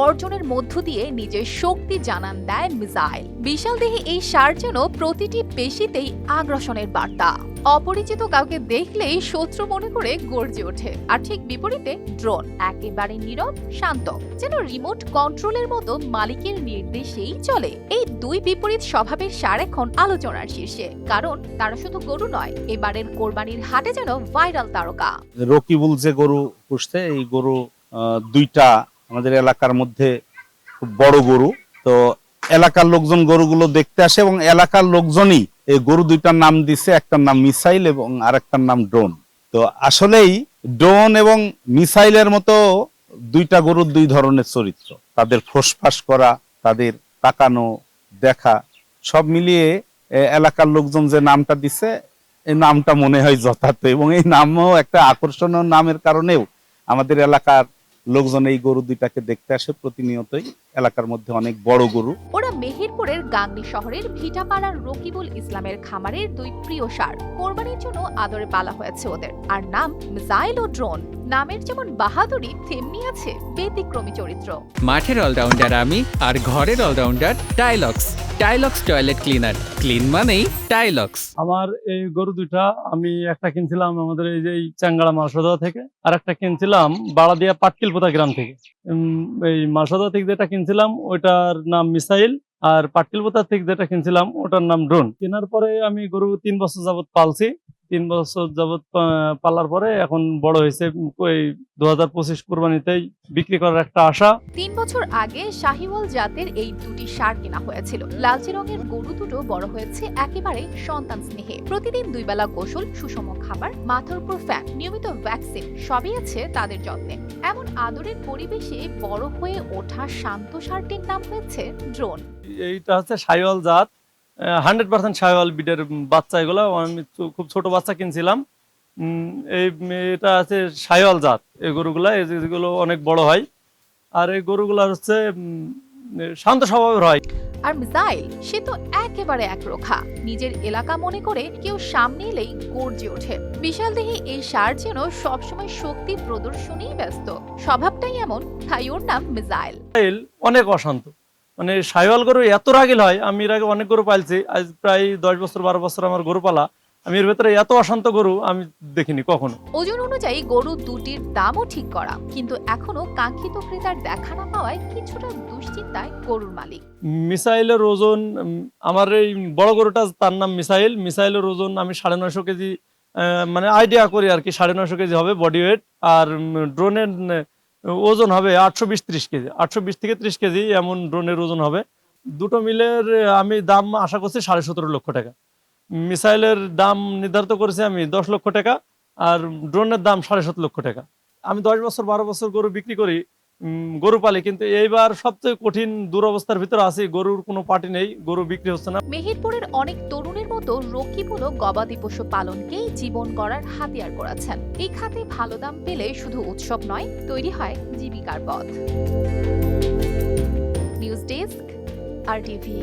গর্জনের মধ্য দিয়ে নিজের শক্তি জানান দেয় মিসাইল। বিশাল দেহে এই সার যেন প্রতিটি পেশিতেই আগ্রাসনের বার্তা। অপরিচিত কাউকে দেখলেই শত্রু মনে করে গর্জে ওঠে। আর ঠিক বিপরীতে, ড্রোন একেবারে নীরব, শান্ত, যেন রিমোট কন্ট্রোলের মতো মালিকের নির্দেশেই চলে। এই দুই বিপরীত স্বভাবের সার এখন আলোচনার শীর্ষে। কারণ তারা শুধু গরু নয়, এবারের কোরবানির হাটে যেন ভাইরাল তারকা। রকিবুল যে গরু পুষতে এই গরু দুইটা আমাদের এলাকার মধ্যে খুব বড় গরু। তো এলাকার লোকজন গরুগুলো দেখতে আসে এবং এলাকার লোকজনই এই গরু দুইটার নাম দিছে, একটার নাম মিসাইল এবং আরেকটার নাম ড্রোন। তো আসলেই ড্রোন এবং মিসাইলের মতো দুইটা গরুর দুই ধরনের চরিত্র। তাদের ফোসফাস করা, তাদের তাকানো, দেখা, সব মিলিয়ে এলাকার লোকজন যে নামটা দিছে, এই নামটা মনে হয় যথার্থ এবং এই নামও একটা আকর্ষণীয় নামের কারণেও আমাদের এলাকার লোকজন এই গরু দুইটাকে দেখতে আসে প্রতিনিয়তই। এলাকার মধ্যে অনেক বড় গরু। ওরা মেহেরপুরের গাংনী শহরের ভিটাপাড়ার রকিবুল ইসলামের খামারের দুই প্রিয় সার। কোরবানির জন্য আদরে পালা হয়েছে ওদের। আর নাম মিসাইল ও ড্রোন। নামের যেমন বাহাদুরি তেমনি আছে ব্যতিক্রমী চরিত্র। মাঠের অলরাউন্ডার আমি আর ঘরের অলরাউন্ডার টাইলক্স। টাইলক্স টয়লেট ক্লিনার। ক্লিন মানেই টাইলক্স। আমার এই গরু দুইটা আমি একটা কিনছিলাম আমাদের এই যে এই চাঙ্গাড়া মালসদা থেকে আর একটা কিনছিলাম বাড়াদিয়া পাটকিলপোতা গ্রাম থেকে। উম, এই মালসদা থেকে যেটা কিনছিলাম ওইটার নাম মিসাইল। আর পাটকিলপোতা থেকে যেটা কিনছিলাম, ওটার নাম ড্রোন কেনার পরে আমি গরু তিন বছর যাবত পালছি। তিন বছর যাবৎ পালার পরে এখন বড় হয়েছে। ওই দু হাজার পঁচিশ কোরবানিতেই বিক্রি করার একটা আশা। তিন বছর আগে শাহিওয়াল জাতের এই দুটি সার কেনা হয়েছিল। লালচে রঙের গরু দুটো বড় হয়েছে একেবারে সন্তান স্নেহে। প্রতিদিন দুই বেলা গোসল সুষম খাবার মাথার উপর ফ্যান নিয়মিত ভ্যাকসিন সবই আছে তাদের যত্নে। এমন আদরের পরিবেশে বড় হয়ে ওঠা শান্ত সারটির নাম হয়েছে ড্রোন। এইটা হচ্ছে সাইওয়াল জাত। হান্ড্রেড পার্সেন্ট সাইওয়াল বিডের বাচ্চা এগুলো। আমি খুব ছোট বাচ্চা কিনছিলাম। এই এটা আছে সাইওয়াল জাত এই গরুগুলা এই যেগুলো অনেক বড় হয়। আর এই গরুগুলা হচ্ছে শান্ত স্বভাবের হয়। আর মিসাইল সে তো একেবারে একরোখা। নিজের এলাকা মনে করে কেউ সামনে এলেই গর্জে ওঠে। বিশাল দেহে এই সার যেন সবসময় শক্তি প্রদর্শনেই ব্যস্ত। স্বভাবটাই এমন তাই ওর নাম মিসাইল অনেক অশান্ত। মানে সাইওয়াল গরু এত রাগিল হয় আমি এর আগে অনেক গরু পালছি আজ প্রায় দশ বছর বারো বছর আমার গরু পালা। আমি এর ভেতরে এত অশান্ত গরু আমি দেখিনি কখনো। ওজন অনুযায়ী গরু দুটির দামও ঠিক করা কিন্তু এখনও কাঙ্ক্ষিত ক্রেতার দেখা না পাওয়ায় কিছুটা দুশ্চিন্তায় গরুর মালিক। মিসাইলের ওজন আমার এই বড় গরুটা তার নাম মিসাইল। মিসাইলের ওজন আমি সাড়ে নয়শো কেজি মানে আইডিয়া করি আর কি সাড়ে নয়শো কেজি হবে বডি ওয়েট আর ড্রোনের ওজন হবে আটশো বিশ ত্রিশ কেজি। আটশো বিশ থেকে ত্রিশ কেজি এমন ড্রোনের ওজন হবে। দুটো মিলের, আমি দাম আশা করছি সাড়ে সতেরো লক্ষ টাকা। মিসাইলের দাম নির্ধারিত করেছি আমি দশ লক্ষ টাকা, আর ড্রোনের দাম সাড়ে সাত লক্ষ টাকা। আমি দশ বছর, বারো বছর গরু বিক্রি করি গরু পালি। কিন্তু এইবার সবচেয়ে কঠিন দুরবস্থার ভিতরে আছি। গরুর কোনো পার্টি নেই, গরু বিক্রি হচ্ছে না। মেহেরপুরের অনেক তরুণের মতো রকিবুলও গবাদি পশু পালনকেই জীবন গড়ার হাতিয়ার করেছেন। এই খাতে ভালো দাম পেলে শুধু উৎসব নয়, তৈরি হয় জীবিকার পথ। News desk, R TV.